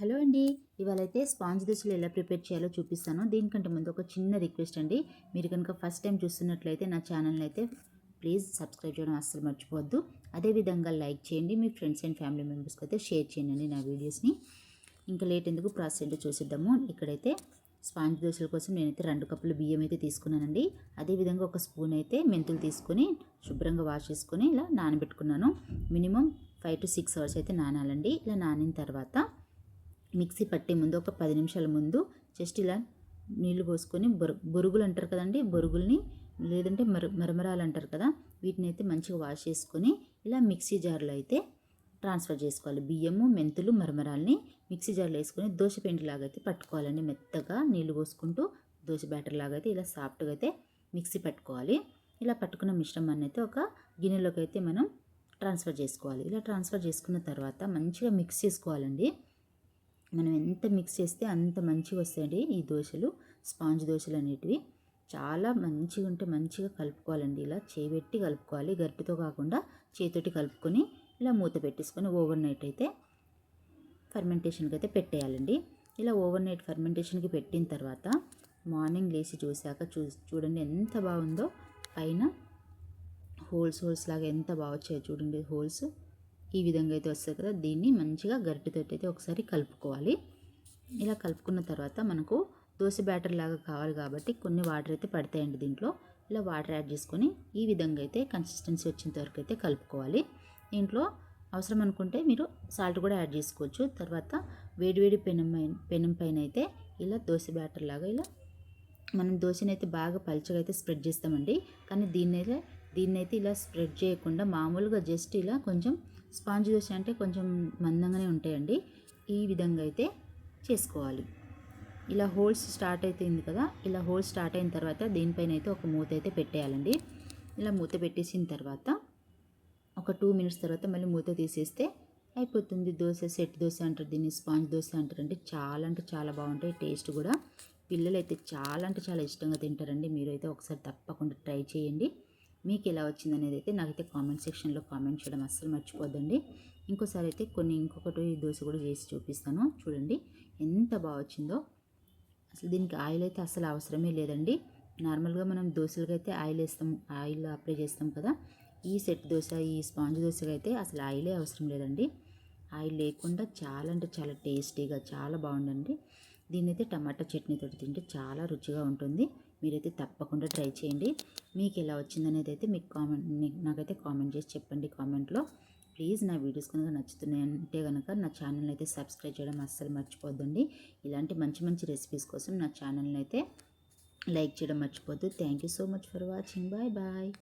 Hello అండి. ఇవాళ అయితే స్పాంజ్ దోశలు ఎలా ప్రిపేర్ చేయాలో చూపిస్తాను. దీనికంటే ముందు ఒక చిన్న రిక్వెస్ట్ అండి. మీరు కనుక ఫస్ట్ టైం చూస్తున్నట్లయితే నా ఛానల్ని అయితే ప్లీజ్ సబ్స్క్రైబ్ చేయడం అస్సలు మర్చిపోవద్దు. అదేవిధంగా లైక్ చేయండి. మీ ఫ్రెండ్స్ అండ్ ఫ్యామిలీ మెంబర్స్కి అయితే షేర్ చేయండి నా వీడియోస్ని. ఇంకా లేట్ ఎందుకు ప్రాసెస్ ఏంటో చూసిద్దాము. ఇక్కడైతే స్పాంజ్ దోశల కోసం నేనైతే రెండు కప్పులు బియ్యం అయితే తీసుకున్నానండి. అదేవిధంగా ఒక స్పూన్ అయితే మెంతులు తీసుకొని శుభ్రంగా వాష్ చేసుకొని ఇలా నానబెట్టుకున్నాను. Minimum five to six hours అయితే నానాలండి. ఇలా నానిన తర్వాత మిక్సీ పట్టే ముందు ఒక పది నిమిషాల ముందు జస్ట్ ఇలా నీళ్ళు పోసుకొని బొరు బొరుగులు అంటారు కదండి బొరుగుల్ని లేదంటే మర మరమరాలు అంటారు కదా వీటిని అయితే మంచిగా వాష్ చేసుకొని ఇలా మిక్సీ జార్లో అయితే ట్రాన్స్ఫర్ చేసుకోవాలి. బియ్యము మెంతులు మరమరాల్ని మిక్సీ జార్లో వేసుకొని దోశ పిండి లాగా అయితే పట్టుకోవాలండి. మెత్తగా నీళ్ళు పోసుకుంటూ దోశ బ్యాటర్ లాగా అయితే ఇలా సాఫ్ట్గా అయితే మిక్సీ పట్టుకోవాలి. ఇలా పట్టుకున్న మిశ్రమాన్ని అయితే ఒక గిన్నెలోకి అయితే మనం ట్రాన్స్ఫర్ చేసుకోవాలి. ఇలా ట్రాన్స్ఫర్ చేసుకున్న తర్వాత మంచిగా మిక్స్ చేసుకోవాలండి. మనం ఎంత మిక్స్ చేస్తే అంత మంచిగా వస్తాయండి ఈ దోశలు. స్పాంజ్ దోశలు అనేటివి. చాలా మంచిగా ఉంటే మంచిగా కలుపుకోవాలండి ఇలా. చేపెట్టి కలుపుకోవాలి. గరిటెతో కాకుండా చేతితోటి కలుపుకొని ఇలా మూత పెట్టేసుకొని ఓవర్ నైట్ అయితే ఫర్మెంటేషన్కి అయితే పెట్టేయాలండి. ఇలా ఓవర్ నైట్ ఫర్మెంటేషన్కి పెట్టిన తర్వాత మార్నింగ్ లేచి చూశాక చూ చూడండి ఎంత బాగుందో. పైన హోల్స్ హోల్స్ లాగా ఎంత బాగా వచ్చాయో చూడండి హోల్స్. ఈ విధంగా అయితే వస్తుంది కదా దీన్ని మంచిగా గరిటెతో అయితే ఒకసారి కలుపుకోవాలి. ఇలా కలుపుకున్న తర్వాత మనకు దోశ బ్యాటర్ లాగా కావాలి కాబట్టి కొన్ని వాటర్ అయితే పడతాయండి దీంట్లో. ఇలా వాటర్ యాడ్ చేసుకొని ఈ విధంగా అయితే కన్సిస్టెన్సీ వచ్చేంత వరకు అయితే కలుపుకోవాలి. దీంట్లో అవసరం అనుకుంటే మీరు సాల్ట్ కూడా యాడ్ చేసుకోవచ్చు. తర్వాత వేడివేడి పెనం పెనం పైన అయితే ఇలా దోశ బ్యాటర్ లాగా ఇలా మనం దోశని అయితే బాగా పలుచగా అయితే స్ప్రెడ్ చేస్తామండి. కానీ దీన్ని అయితే దీన్ని అయితే ఇలా స్ప్రెడ్ చేయకుండా మామూలుగా జస్ట్ ఇలా కొంచెం స్పాంజ్ దోశ అంటే కొంచెం మందంగానే ఉంటాయండి. ఈ విధంగా అయితే చేసుకోవాలి. ఇలా హోల్స్ స్టార్ట్ అవుతుంది కదా ఇలా హోల్స్ స్టార్ట్ అయిన తర్వాత దీనిపైన అయితే ఒక మూత అయితే పెట్టేయాలండి. ఇలా మూత పెట్టేసిన తర్వాత ఒక టూ మినిట్స్ తర్వాత మళ్ళీ మూత తీసేస్తే అయిపోతుంది. దోశ సెట్ దోశ అంటారు దీన్ని స్పాంజ్ దోశ అంటారు అంటే చాలా అంటే చాలా బాగుంటాయి టేస్ట్ కూడా. పిల్లలు అయితే చాలా అంటే చాలా ఇష్టంగా తింటారండి. మీరు అయితే ఒకసారి తప్పకుండా ట్రై చేయండి. మీకు ఎలా వచ్చింది అనేది అయితే నాకైతే కామెంట్ సెక్షన్లో కామెంట్ చేయడం అస్సలు మర్చిపోద్దండి. ఇంకోసారి అయితే కొన్ని ఇంకొకటి దోశ కూడా చేసి చూపిస్తాను. చూడండి ఎంత బాగా వచ్చిందో. అసలు దీనికి ఆయిల్ అయితే అసలు అవసరమే లేదండి. నార్మల్గా మనం దోశలకు అయితే ఆయిల్ వేస్తాం ఆయిల్ అప్లై చేస్తాం కదా. ఈ సెట్ దోశ ఈ స్పాంజ్ దోశగా అయితే అసలు ఆయిలే అవసరం లేదండి. ఆయిల్ లేకుండా చాలా అంటే చాలా టేస్టీగా చాలా బాగుందండి. దీన్నైతే అయితే టమాటా చట్నీతో తింటే చాలా రుచిగా ఉంటుంది. మీరైతే తప్పకుండా ట్రై చేయండి. మీకు ఎలా వచ్చిందనేది అయితే మీకు కామెంట్ నాకైతే కామెంట్ చేసి చెప్పండి కామెంట్లో. ప్లీజ్ నా వీడియోస్ కనుక నచ్చుతున్నాయంటే కనుక నా ఛానల్ని అయితే సబ్స్క్రైబ్ చేయడం అస్సలు మర్చిపోద్దండి. ఇలాంటి మంచి మంచి రెసిపీస్ కోసం నా ఛానల్ని అయితే లైక్ చేయడం మర్చిపోద్దు thank you so much for watching. Bye bye.